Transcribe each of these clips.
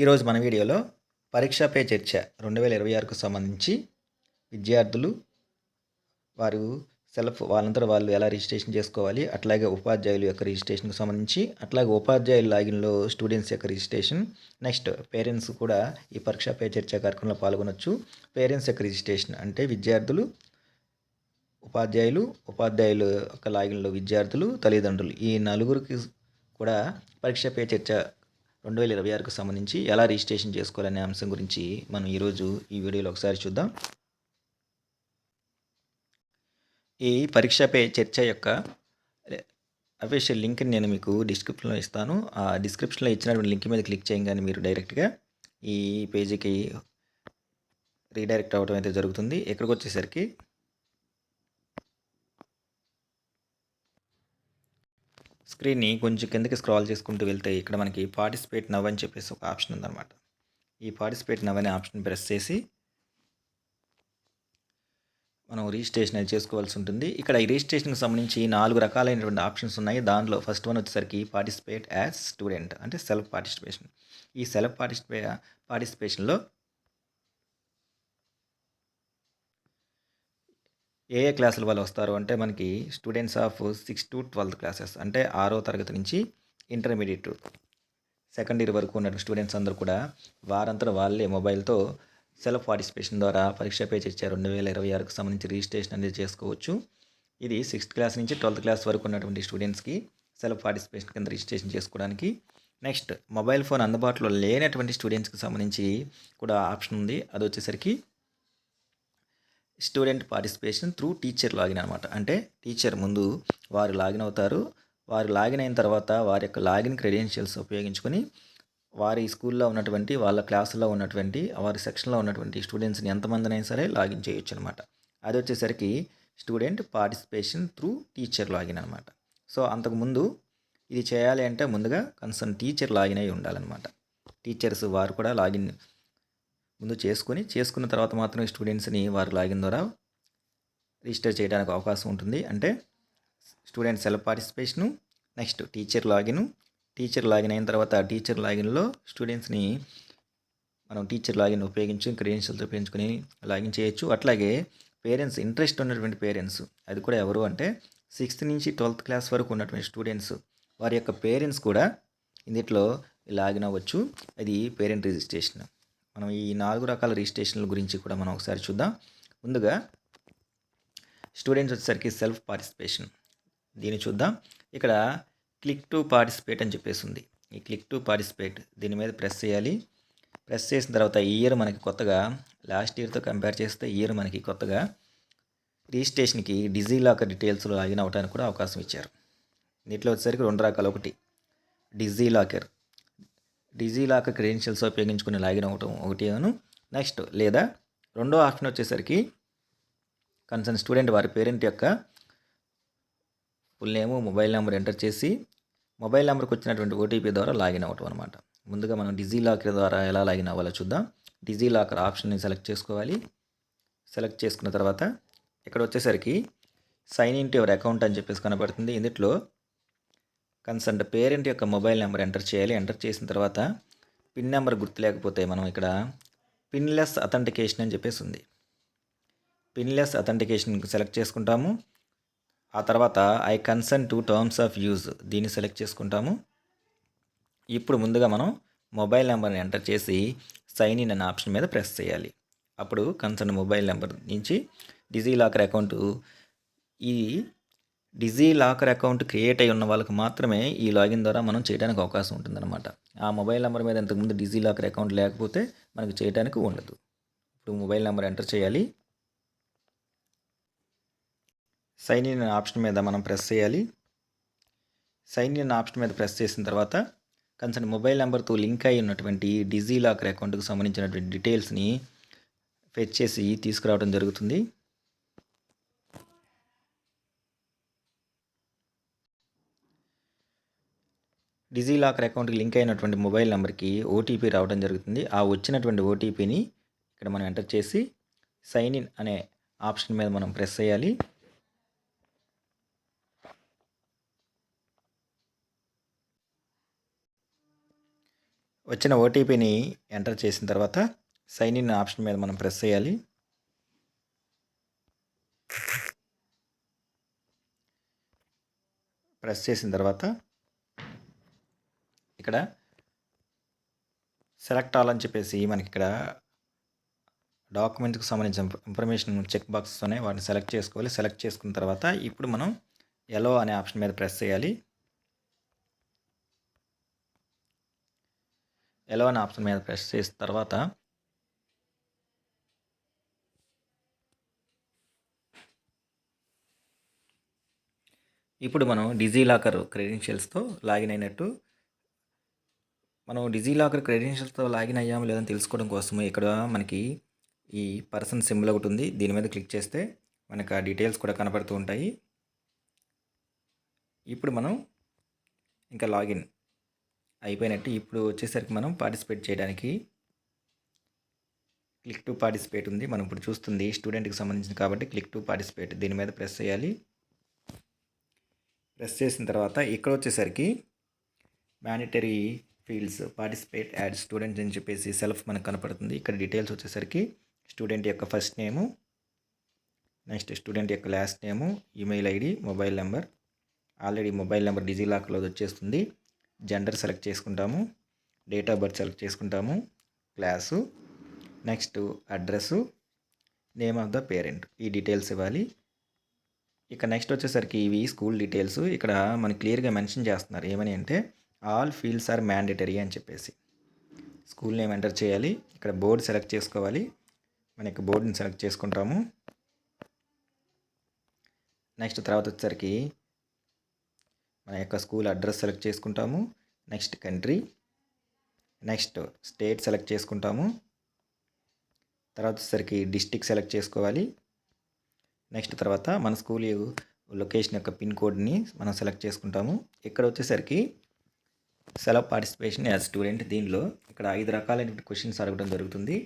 ఈరోజు మన వీడియోలో పరీక్షా పే చర్చ రెండు వేల ఇరవై ఆరుకు సంబంధించి విద్యార్థులు వారు సెల్ఫ్ వాళ్ళందరూ వాళ్ళు ఎలా రిజిస్ట్రేషన్ చేసుకోవాలి అట్లాగే ఉపాధ్యాయుల యొక్క రిజిస్ట్రేషన్కి సంబంధించి అట్లాగే ఉపాధ్యాయుల లాగిన్లో స్టూడెంట్స్ యొక్క రిజిస్ట్రేషన్. నెక్స్ట్ పేరెంట్స్ కూడా ఈ పరీక్షా పే చర్చ కార్యక్రమంలో పాల్గొనొచ్చు. పేరెంట్స్ యొక్క రిజిస్ట్రేషన్ అంటే విద్యార్థులు ఉపాధ్యాయులు ఉపాధ్యాయుల యొక్క లాగిన్లో విద్యార్థులు తల్లిదండ్రులు. ఈ నలుగురికి కూడా పరీక్ష పే చర్చ రెండు వేల ఇరవై ఆరుకు సంబంధించి ఎలా రిజిస్ట్రేషన్ చేసుకోవాలనే అంశం గురించి మనం ఈరోజు ఈ వీడియోలో ఒకసారి చూద్దాం. ఈ పరీక్షపై చర్చ యొక్క అఫీషియల్ లింక్ని నేను మీకు డిస్క్రిప్షన్లో ఇస్తాను. ఆ డిస్క్రిప్షన్లో ఇచ్చినటువంటి లింక్ మీద క్లిక్ చేయగానే మీరు డైరెక్ట్గా ఈ పేజీకి రీడైరెక్ట్ అవ్వడం అయితే జరుగుతుంది. ఇక్కడికి వచ్చేసరికి స్క్రీన్ని కొంచెం కిందకి స్క్రాల్ చేసుకుంటూ వెళ్తే ఇక్కడ మనకి పార్టిసిపేట్ నవ్ అని చెప్పేసి ఒక ఆప్షన్ ఉందన్నమాట. ఈ పార్టిసిపేట్ నవ్ అనే ఆప్షన్ ప్రెస్ చేసి మనం రిజిస్ట్రేషన్ అది చేసుకోవాల్సి ఉంటుంది. ఇక్కడ ఈ రిజిస్ట్రేషన్కి సంబంధించి నాలుగు రకాలైనటువంటి ఆప్షన్స్ ఉన్నాయి. దానిలో ఫస్ట్ వన్ వచ్చేసరికి పార్టిసిపేట్ యాజ్ స్టూడెంట్ అంటే సెల్ఫ్ పార్టిసిపేషన్. ఈ సెల్ఫ్ పార్టిసిపే పార్టిసిపేషన్లో ఏ ఏ క్లాసుల వాళ్ళు వస్తారు అంటే మనకి students of six to twelfth classes అంటే ఆరో తరగతి నుంచి ఇంటర్మీడియట్ సెకండ్ ఇయర్ వరకు ఉన్న స్టూడెంట్స్ అందరూ కూడా వారంతా వాళ్ళే మొబైల్తో సెల్ఫ్ పార్టిసిపేషన్ ద్వారా పరీక్ష పే చేశారు. రెండు వేల ఇరవై ఆరుకు సంబంధించి రిజిస్ట్రేషన్ అనేది చేసుకోవచ్చు. ఇది సిక్స్త్ క్లాస్ నుంచి ట్వెల్త్ క్లాస్ వరకు ఉన్నటువంటి స్టూడెంట్స్కి సెల్ఫ్ పార్టిసిపేషన్ కింద రిజిస్ట్రేషన్ చేసుకోవడానికి. నెక్స్ట్ మొబైల్ ఫోన్ అందుబాటులో లేనటువంటి స్టూడెంట్స్కి సంబంధించి కూడా ఆప్షన్ ఉంది. అది వచ్చేసరికి student participation through teacher login అనమాట. అంటే టీచర్ ముందు వారు లాగిన్ అవుతారు. వారు లాగిన్ అయిన తర్వాత వారి యొక్క లాగిన్ క్రెడెన్షియల్స్ ఉపయోగించుకొని వారి స్కూల్లో ఉన్నటువంటి వాళ్ళ క్లాసుల్లో ఉన్నటువంటి వారి సెక్షన్లో ఉన్నటువంటి స్టూడెంట్స్ని ఎంతమందినైనా సరే లాగిన్ చేయొచ్చు అనమాట. అది వచ్చేసరికి student participation through teacher login అనమాట. సో అంతకుముందు ఇది చేయాలి అంటే ముందుగా కన్సర్న్ టీచర్ లాగిన్ అయి ఉండాలన్నమాట. టీచర్స్ వారు కూడా లాగిన్ ముందు చేసుకొని చేసుకున్న తర్వాత మాత్రమే స్టూడెంట్స్ని వారు లాగిన్ ద్వారా రిజిస్టర్ చేయడానికి అవకాశం ఉంటుంది. అంటే student self participation next teacher login teacher login అయిన తర్వాత టీచర్ లాగిన్లో స్టూడెంట్స్ని మనం టీచర్ లాగిన్ ఉపయోగించి క్రెడెన్షియల్స్ ఉపయోగించుకొని లాగిన్ చేయొచ్చు. అట్లాగే పేరెంట్స్ ఇంట్రెస్ట్ ఉన్నటువంటి పేరెంట్స్ అది కూడా ఎవరు అంటే సిక్స్త్ నుంచి ట్వెల్త్ క్లాస్ వరకు ఉన్నటువంటి స్టూడెంట్స్ వారి యొక్క పేరెంట్స్ కూడా ఇందులో లాగిన్ అవ్వచ్చు. అది పేరెంట్ రిజిస్ట్రేషన్. మనం ఈ నాలుగు రకాల రిజిస్ట్రేషన్ల గురించి కూడా మనం ఒకసారి చూద్దాం. ముందుగా స్టూడెంట్స్ వచ్చేసరికి సెల్ఫ్ పార్టిసిపేషన్. దీన్ని చూద్దాం. ఇక్కడ క్లిక్ టు పార్టిసిపేట్ అని చెప్పేసి ఉంది. ఈ క్లిక్ టు పార్టిసిపేట్ దీని మీద ప్రెస్ చేయాలి. ప్రెస్ చేసిన తర్వాత ఈ ఇయర్ మనకి కొత్తగా లాస్ట్ ఇయర్తో కంపేర్ చేస్తే ఈ ఇయర్ మనకి కొత్తగా రిజిస్ట్రేషన్కి డిజీ లాకర్ డీటెయిల్స్లో లాగిన్ అవడానికి కూడా అవకాశం ఇచ్చారు. దీంట్లో వచ్చేసరికి రెండు రకాలు. ఒకటి డిజీ లాకర్. డిజీలాక్ క్రెడెన్షియల్స్ ఉపయోగించుకుని లాగిన్ అవ్వటం ఒకటి అను. నెక్స్ట్ లేదా రెండో ఆప్షన్ వచ్చేసరికి కన్సర్న్ స్టూడెంట్ వారి పేరెంట్ యొక్క full name mobile number enter చేసి మొబైల్ నెంబర్కి వచ్చినటువంటి ఓటీపీ ద్వారా లాగిన్ అవ్వటం అనమాట ముందుగా మనం డిజీ లాకర్ ద్వారా ఎలా లాగిన్ అవ్వాలో చూద్దాం. డిజీ లాకర్ ఆప్షన్ని సెలెక్ట్ చేసుకోవాలి. సెలెక్ట్ చేసుకున్న తర్వాత ఇక్కడ వచ్చేసరికి sign in to your account అని చెప్పేసి కనబడుతుంది. ఇందులో కన్సర్న్ పేరెంట్ యొక్క మొబైల్ నెంబర్ ఎంటర్ చేయాలి. ఎంటర్ చేసిన తర్వాత పిన్ నెంబర్ గుర్తు లేకపోతే మనం ఇక్కడ పిన్లెస్ అథెంటికేషన్ అని చెప్పేసి ఉంది. పిన్లెస్ అథెంటికేషన్ సెలెక్ట్ చేసుకుంటాము. ఆ తర్వాత I concern to terms of use దీన్ని సెలెక్ట్ చేసుకుంటాము. ఇప్పుడు ముందుగా మనం మొబైల్ నెంబర్ని ఎంటర్ చేసి సైన్ ఇన్ అనే ఆప్షన్ మీద ప్రెస్ చేయాలి. అప్పుడు కన్సర్న్ మొబైల్ నెంబర్ నుంచి డిజీ లాకర్ అకౌంట్ ఈ డిజీ లాకర్ అకౌంట్ క్రియేట్ అయి ఉన్న వాళ్ళకి మాత్రమే ఈ లాగిన్ ద్వారా మనం చేయడానికి అవకాశం ఉంటుందన్నమాట. ఆ మొబైల్ నెంబర్ మీద ఇంతకుముందు డిజీ లాకర్ అకౌంట్ లేకపోతే మనకు చేయడానికి ఉండదు. ఇప్పుడు మొబైల్ నెంబర్ ఎంటర్ చేయాలి. సైన్ ఇన్ ఆప్షన్ మీద మనం ప్రెస్ చేయాలి. సైన్ ఇన్ ఆప్షన్ మీద ప్రెస్ చేసిన తర్వాత కన్సర్న్ మొబైల్ నెంబర్తో లింక్ అయి ఉన్నటువంటి డిజీ లాకర్ అకౌంట్కి సంబంధించినటువంటి డీటెయిల్స్ని ఫెచ్ చేసి తీసుకురావడం జరుగుతుంది. డిజీలాకర్ అకౌంట్కి లింక్ అయినటువంటి మొబైల్ నెంబర్కి ఓటీపీ రావడం జరుగుతుంది. ఆ వచ్చినటువంటి ఓటీపీని ఇక్కడ మనం ఎంటర్ చేసి సైన్ ఇన్ అనే ఆప్షన్ మీద మనం ప్రెస్ చేయాలి. వచ్చిన ఓటీపీని ఎంటర్ చేసిన తర్వాత సైన్ ఇన్ ఆప్షన్ మీద మనం ప్రెస్ చేయాలి. ప్రెస్ చేసిన తర్వాత ఇక్కడ సెలెక్ట్ ఆల్ అని చెప్పేసి మనకి ఇక్కడ డాక్యుమెంట్కి సంబంధించిన ఇన్ఫర్మేషన్ చెక్ బాక్స్తోనే వాటిని సెలెక్ట్ చేసుకోవాలి. సెలెక్ట్ చేసుకున్న తర్వాత ఇప్పుడు మనం ఎలో అనే ఆప్షన్ మీద ప్రెస్ చేయాలి. ఎలో అనే ఆప్షన్ మీద ప్రెస్ చేసిన తర్వాత ఇప్పుడు మనం డిజీలాకర్ క్రెడెన్షియల్స్తో లాగిన్ అయినట్టు మనం డిజీలాకర్ క్రెడెన్షియల్స్తో లాగిన్ అయ్యాము లేదని తెలుసుకోవడం కోసము ఇక్కడ మనకి ఈ పర్సన్ సింబల్ ఒకటి ఉంది. దీని మీద క్లిక్ చేస్తే మనకు ఆ డీటెయిల్స్ కూడా కనపడుతూ ఉంటాయి. ఇప్పుడు మనం ఇంకా లాగిన్ అయిపోయినట్టు ఇప్పుడు వచ్చేసరికి మనం పార్టిసిపేట్ చేయడానికి క్లిక్ టు పార్టిసిపేట్ ఉంది. మనం ఇప్పుడు చూస్తుంది స్టూడెంట్కి సంబంధించింది కాబట్టి క్లిక్ టు పార్టిసిపేట్ దీని మీద ప్రెస్ చేయాలి. ప్రెస్ చేసిన తర్వాత ఇక్కడ వచ్చేసరికి mandatory fields participate add students అని చెప్పేసి సెల్ఫ్ మనకు కనపడుతుంది. ఇక్కడ డీటెయిల్స్ వచ్చేసరికి స్టూడెంట్ యొక్క ఫస్ట్ నేము నెక్స్ట్ స్టూడెంట్ యొక్క last name email ID mobile number. Already mobile number డిజిలాకర్లో వచ్చేస్తుంది. జెండర్ సెలెక్ట్ చేసుకుంటాము డేట్ ఆఫ్ బర్త్ సెలెక్ట్ చేసుకుంటాము class next address name of the parent. ఈ డీటెయిల్స్ ఇవ్వాలి. ఇక నెక్స్ట్ వచ్చేసరికి ఇవి స్కూల్ డీటెయిల్స్. ఇక్కడ మనకి క్లియర్గా మెన్షన్ చేస్తున్నారు. ఏమని అంటే ఆల్ ఫీల్డ్స్ ఆర్ మ్యాండేటరీ అని చెప్పేసి. స్కూల్ నేమ్ ఎంటర్ చేయాలి. ఇక్కడ బోర్డు సెలెక్ట్ చేసుకోవాలి. మన యొక్క బోర్డుని సెలెక్ట్ చేసుకుంటాము. నెక్స్ట్ తర్వాత వచ్చేసరికి మన యొక్క స్కూల్ అడ్రస్ సెలెక్ట్ చేసుకుంటాము. Next country. Next state select చేసుకుంటాము. తర్వాత వచ్చేసరికి డిస్టిక్ సెలెక్ట్ చేసుకోవాలి. నెక్స్ట్ తర్వాత మన స్కూల్ లొకేషన్ యొక్క పిన్ కోడ్ని మనం సెలెక్ట్ చేసుకుంటాము. ఇక్కడ వచ్చేసరికి సెలవు పార్టిసిపేషన్ యాజ్ స్టూడెంట్ దీనిలో ఇక్కడ ఐదు రకాలైన క్వశ్చన్స్ అడగడం జరుగుతుంది.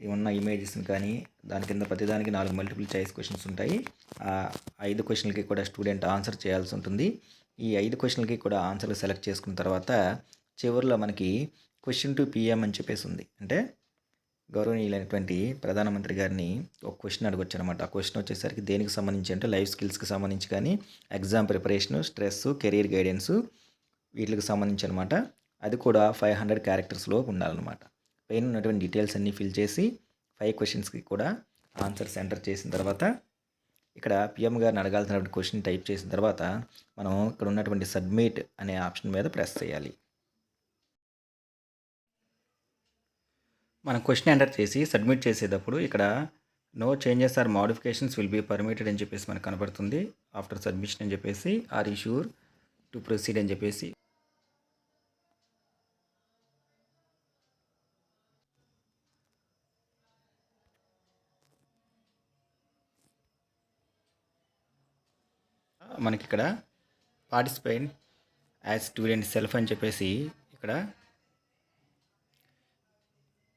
ఉన్న ఇమేజెస్ని కానీ దాని కింద ప్రతిదానికి నాలుగు మల్టిపుల్ చాయిస్ క్వశ్చన్స్ ఉంటాయి. ఆ ఐదు క్వశ్చన్లకి కూడా స్టూడెంట్ ఆన్సర్ చేయాల్సి ఉంటుంది. ఈ ఐదు క్వశ్చన్లకి కూడా ఆన్సర్లు సెలెక్ట్ చేసుకున్న తర్వాత చివరిలో మనకి క్వశ్చన్ టు పిఎం అని చెప్పేసి ఉంది. అంటే గౌరవనీయులైనటువంటి ప్రధానమంత్రి గారిని ఒక క్వశ్చన్ అడగొచ్చు అనమాట ఆ క్వశ్చన్ వచ్చేసరికి దేనికి సంబంధించి అంటే లైఫ్ స్కిల్స్కి సంబంధించి కానీ exam preparation stress career guidance వీటికి సంబంధించి అనమాట అది కూడా ఫైవ్ హండ్రెడ్ క్యారెక్టర్స్లో ఉండాలన్నమాట. పైన ఉన్నటువంటి డీటెయిల్స్ అన్నీ ఫిల్ చేసి ఫైవ్ క్వశ్చన్స్కి కూడా ఆన్సర్స్ ఎంటర్ చేసిన తర్వాత ఇక్కడ పిఎం గారిని అడగాల్సినటువంటి క్వశ్చన్ టైప్ చేసిన తర్వాత మనం ఇక్కడ ఉన్నటువంటి సబ్మిట్ అనే ఆప్షన్ మీద ప్రెస్ చేయాలి. మనం క్వశ్చన్ ఎంటర్ చేసి సబ్మిట్ చేసేటప్పుడు ఇక్కడ no changes or modifications will be permitted అని చెప్పేసి మనకు కనబడుతుంది ఆఫ్టర్ సబ్మిషన్ అని చెప్పేసి ఆర్ ఇష్యూర్ టు ప్రొసీడ్ అని చెప్పేసి మనకి ఇక్కడ పార్టిసిపేట్ యాజ్ స్టూడెంట్ సెల్ఫ్ అని చెప్పేసి ఇక్కడ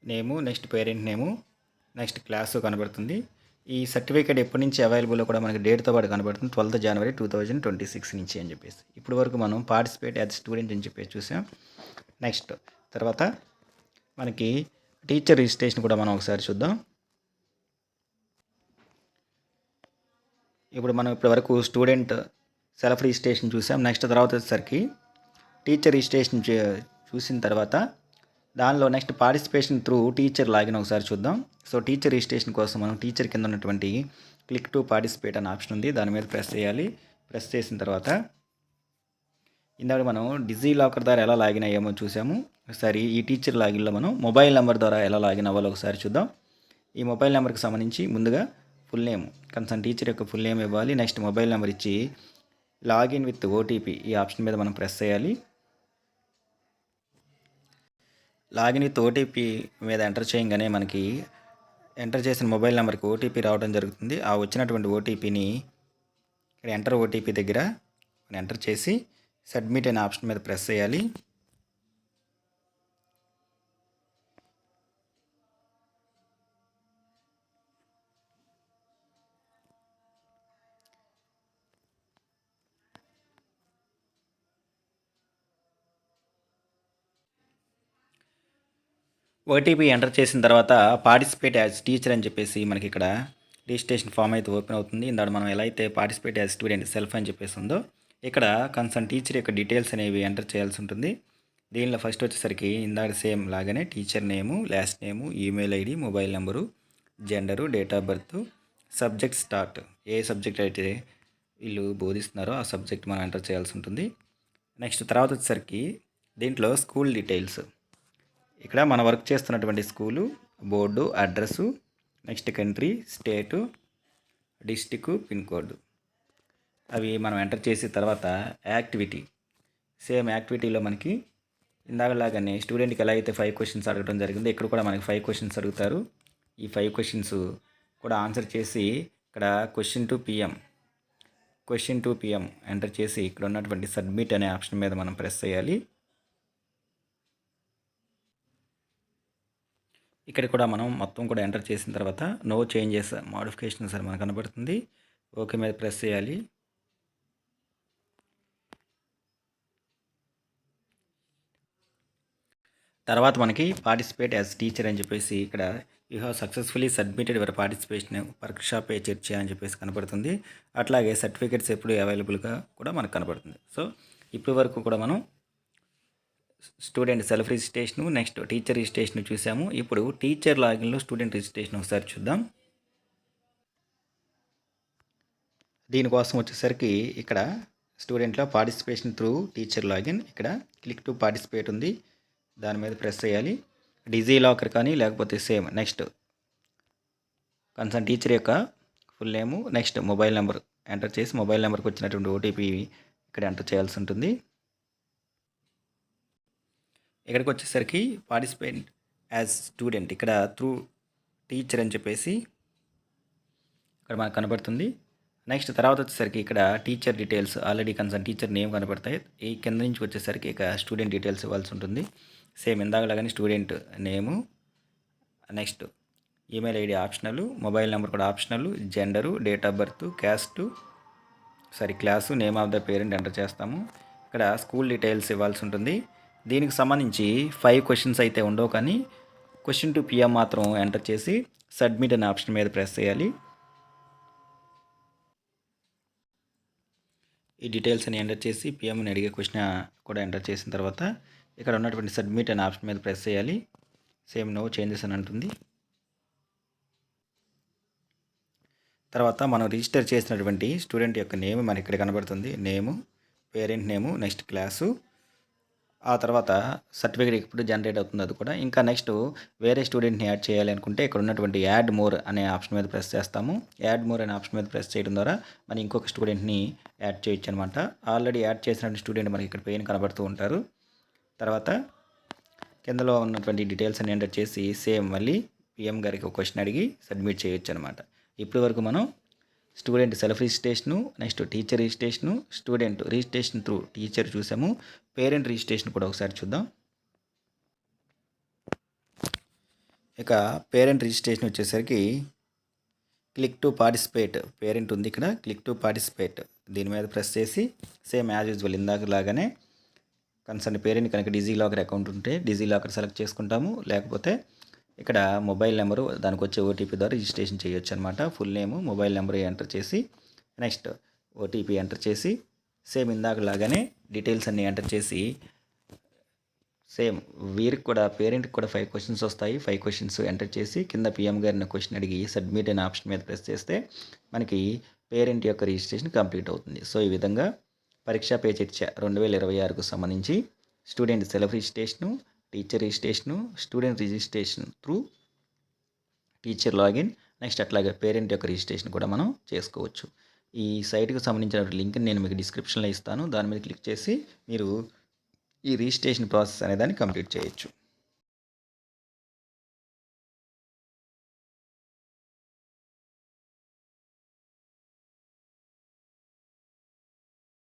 name next parent name next class కనబడుతుంది. ఈ సర్టిఫికేట్ ఎప్పటి నుంచి అవైలబుల్లో కూడా మనకి డేట్తో పాటు కనబడుతుంది. Twelfth January two thousand twenty six నుంచి అని చెప్పేసి. ఇప్పటి వరకు మనం పార్టిసిపేట్ యాజ్ స్టూడెంట్ అని చెప్పేసి చూసాం. నెక్స్ట్ తర్వాత మనకి టీచర్ రిజిస్ట్రేషన్ కూడా మనం ఒకసారి చూద్దాం. ఇప్పుడు మనం ఇప్పటి వరకు స్టూడెంట్ సెల్ఫ్ రిజిస్ట్రేషన్ చూసాం. నెక్స్ట్ తర్వాత వచ్చేసరికి టీచర్ రిజిస్ట్రేషన్ చూసిన తర్వాత దానిలో next participation through teacher login ఒకసారి చూద్దాం. సో టీచర్ రిజిస్ట్రేషన్ కోసం మనం టీచర్ కింద ఉన్నటువంటి క్లిక్ టు పార్టిసిపేట్ అనే ఆప్షన్ ఉంది. దాని మీద ప్రెస్ చేయాలి. ప్రెస్ చేసిన తర్వాత ఇందాక మనం డిజీ లాకర్ ద్వారా ఎలా లాగిన్ అయ్యామో చూసాము. ఒకసారి ఈ టీచర్ లాగిన్లో మనం మొబైల్ నెంబర్ ద్వారా ఎలా లాగిన్ అవ్వాలో ఒకసారి చూద్దాం. ఈ మొబైల్ నెంబర్కి సంబంధించి ముందుగా ఫుల్ నేమ్ కన్సర్న్ టీచర్ యొక్క ఫుల్ నేమ్ ఇవ్వాలి. నెక్స్ట్ మొబైల్ నెంబర్ ఇచ్చి లాగిన్ విత్ ఓటీపీ ఈ ఆప్షన్ మీద మనం ప్రెస్ చేయాలి. లాగిన్ విత్ ఓటీపీ మీద ఎంటర్ చేయగానే మనకి ఎంటర్ చేసిన మొబైల్ నెంబర్కి ఓటీపీ రావడం జరుగుతుంది. ఆ వచ్చినటువంటి ఓటీపీని ఇక్కడ ఎంటర్ ఓటీపీ దగ్గర ఎంటర్ చేసి సబ్మిట్ అనే ఆప్షన్ మీద ప్రెస్ చేయాలి. ఓటీపీ ఎంటర్ చేసిన తర్వాత పార్టిసిపేట్ యాజ్ టీచర్ అని చెప్పేసి మనకి ఇక్కడ రిజిస్ట్రేషన్ ఫామ్ అయితే ఓపెన్ అవుతుంది. ఇందాక మనం ఎలా అయితే పార్టిసిపేట్ యాజ్ స్టూడెంట్ సెల్ఫ్ అని చెప్పేసి ఉందో ఇక్కడ కన్సర్న్ టీచర్ యొక్క డీటెయిల్స్ అనేవి ఎంటర్ చేయాల్సి ఉంటుంది. దీనిలో ఫస్ట్ వచ్చేసరికి ఇందాక సేమ్ లాగానే teacher name last name email ID mobile number gender date of birth subject start A subject అయితే వీళ్ళు బోధిస్తున్నారో ఆ సబ్జెక్ట్ మనం ఎంటర్ చేయాల్సి ఉంటుంది. నెక్స్ట్ తర్వాత వచ్చేసరికి దీంట్లో స్కూల్ డీటెయిల్స్ ఇక్కడ మన వర్క్ చేస్తున్నటువంటి school board address next country state district pin code. అవి మనం ఎంటర్ చేసిన తర్వాత యాక్టివిటీ. సేమ్ యాక్టివిటీలో మనకి ఇందాకలాగానే స్టూడెంట్కి ఎలా అయితే ఫైవ్ క్వశ్చన్స్ అడగడం జరిగిందో ఇక్కడ కూడా మనకి ఫైవ్ క్వశ్చన్స్ అడుగుతారు. ఈ ఫైవ్ క్వశ్చన్స్ కూడా ఆన్సర్ చేసి ఇక్కడ question to PM question to PM enter చేసి ఇక్కడ ఉన్నటువంటి సబ్మిట్ అనే ఆప్షన్ మీద మనం ప్రెస్ చేయాలి. ఇక్కడ కూడా మనం మొత్తం కూడా ఎంటర్ చేసిన తర్వాత నో చేంజెస్ మోడిఫికేషన్ సరే మనకు కనబడుతుంది. ఓకే మీద ప్రెస్ చేయాలి. తర్వాత మనకి పార్టిసిపేట్ యాజ్ టీచర్ అని చెప్పేసి ఇక్కడ you have successfully submitted your participation workshop ఏ చర్చ అని చెప్పేసి కనపడుతుంది అట్లాగే సర్టిఫికేట్స్ ఎప్పుడు అవైలబుల్గా కూడా మనకు కనపడుతుంది సో ఇప్పటి వరకు కూడా మనం student self registration next teacher registration చూసాము. ఇప్పుడు టీచర్ లాగిన్లో స్టూడెంట్ రిజిస్ట్రేషన్ ఒకసారి చూద్దాం. దీనికోసం వచ్చేసరికి ఇక్కడ స్టూడెంట్లో పార్టిసిపేషన్ త్రూ టీచర్ లాగిన్ ఇక్కడ క్లిక్ టు పార్టిసిపేట్ ఉంది. దాని మీద ప్రెస్ చేయాలి. డిజీ లాకర్ కానీ లేకపోతే సేమ్. నెక్స్ట్ కన్సర్న్ టీచర్ యొక్క full name next mobile number enter చేసి మొబైల్ నెంబర్కి వచ్చినటువంటి ఓటీపీ ఇక్కడ ఎంటర్ చేయాల్సి ఉంటుంది. ఇక్కడికి వచ్చేసరికి పార్టిసిపేట్ యాజ్ స్టూడెంట్. ఇక్కడ త్రూ టీచర్ అని చెప్పేసి ఇక్కడ మనకు కనబడుతుంది. నెక్స్ట్ తర్వాత వచ్చేసరికి ఇక్కడ teacher details already concern teacher name కనబడతాయి. ఈ కింద నుంచి వచ్చేసరికి ఇక స్టూడెంట్ డీటెయిల్స్ ఇవ్వాల్సి ఉంటుంది. Same ఇందాకలాగానే student name. Next email ID optional mobile number కూడా optional gender date of birth caste sorry class name of the parent enter చేస్తాము. ఇక్కడ స్కూల్ డీటెయిల్స్ ఇవ్వాల్సి ఉంటుంది. దీనికి సంబంధించి ఫైవ్ క్వశ్చన్స్ అయితే ఉండవు కానీ క్వశ్చన్ టు పిఎం మాత్రం ఎంటర్ చేసి సబ్మిట్ అనే ఆప్షన్ మీద ప్రెస్ చేయాలి. ఈ డీటెయిల్స్ అని ఎంటర్ చేసి పిఎంని అడిగే క్వశ్చన్ కూడా ఎంటర్ చేసిన తర్వాత ఇక్కడ ఉన్నటువంటి సబ్మిట్ అనే ఆప్షన్ మీద ప్రెస్ చేయాలి. సేమ్ నో చేంజెస్ అని అంటుంది. తర్వాత మనం రిజిస్టర్ చేసినటువంటి స్టూడెంట్ యొక్క నేమ్ మనకి ఇక్కడ కనబడుతుంది. Name parent name next class ఆ తర్వాత సర్టిఫికేట్ ఎప్పుడు జనరేట్ అవుతుంది అది కూడా. ఇంకా నెక్స్ట్ వేరే స్టూడెంట్ని యాడ్ చేయాలి అనుకుంటే ఇక్కడ ఉన్నటువంటి యాడ్ మోర్ అనే ఆప్షన్ మీద ప్రెస్ చేస్తాము. యాడ్ మోర్ అనే ఆప్షన్ మీద ప్రెస్ చేయడం ద్వారా మనం ఇంకొక స్టూడెంట్ని యాడ్ చేయొచ్చు అనమాట ఆల్రెడీ యాడ్ చేసిన స్టూడెంట్ మనకి ఇక్కడ పెయిన్ కనబడుతూ ఉంటారు. తర్వాత కిందలో ఉన్నటువంటి డీటెయిల్స్ అని ఎంటర్ చేసి సేమ్ మళ్ళీ పిఎం గారికి ఒక క్వశ్చన్ అడిగి సబ్మిట్ చేయొచ్చు అనమాట ఇప్పటి వరకు మనం student self registration next teacher registration student registration through teacher చూసాము. పేరెంట్ రిజిస్ట్రేషన్ కూడా ఒకసారి చూద్దాం. ఇక పేరెంట్ రిజిస్ట్రేషన్ వచ్చేసరికి క్లిక్ టు పార్టిసిపేట్. పేరెంట్ ఉంది ఇక్కడ క్లిక్ టు పార్టిసిపేట్. దీని మీద ప్రెస్ చేసి సేమ్ యాజ్ యూజువల్ ఇందాక లాగానే కన్సర్న్ పేరెంట్ కనుక డిజీ లాకర్ అకౌంట్ ఉంటే డిజీ లాకర్ సెలెక్ట్ చేసుకుంటాము. లేకపోతే ఇక్కడ మొబైల్ నెంబరు దానికి వచ్చే ఓటీపీ ద్వారా రిజిస్ట్రేషన్ చేయొచ్చు అనమాట full name mobile number enter చేసి నెక్స్ట్ ఓటీపీ ఎంటర్ చేసి సేమ్ ఇందాక లాగానే డీటెయిల్స్ అన్నీ ఎంటర్ చేసి సేమ్ వీరికి కూడా పేరెంట్కి కూడా ఫైవ్ క్వశ్చన్స్ వస్తాయి. ఫైవ్ క్వశ్చన్స్ ఎంటర్ చేసి కింద పిఎం గారిని క్వశ్చన్ అడిగి సబ్మిట్ అనే ఆప్షన్ మీద ప్రెస్ చేస్తే మనకి పేరెంట్ యొక్క రిజిస్ట్రేషన్ కంప్లీట్ అవుతుంది. సో ఈ విధంగా పరీక్షా పే చర్చ రెండు వేల ఇరవై ఆరుకు సంబంధించి student self registration teacher registration student registration through teacher login next అట్లాగే పేరెంట్ యొక్క రిజిస్ట్రేషన్ కూడా మనం చేసుకోవచ్చు. ఈ సైట్కి సంబంధించిన లింక్ని నేను మీకు డిస్క్రిప్షన్లో ఇస్తాను. దాని మీద క్లిక్ చేసి మీరు ఈ రిజిస్ట్రేషన్ ప్రాసెస్ అనేదాన్ని కంప్లీట్ చేయొచ్చు.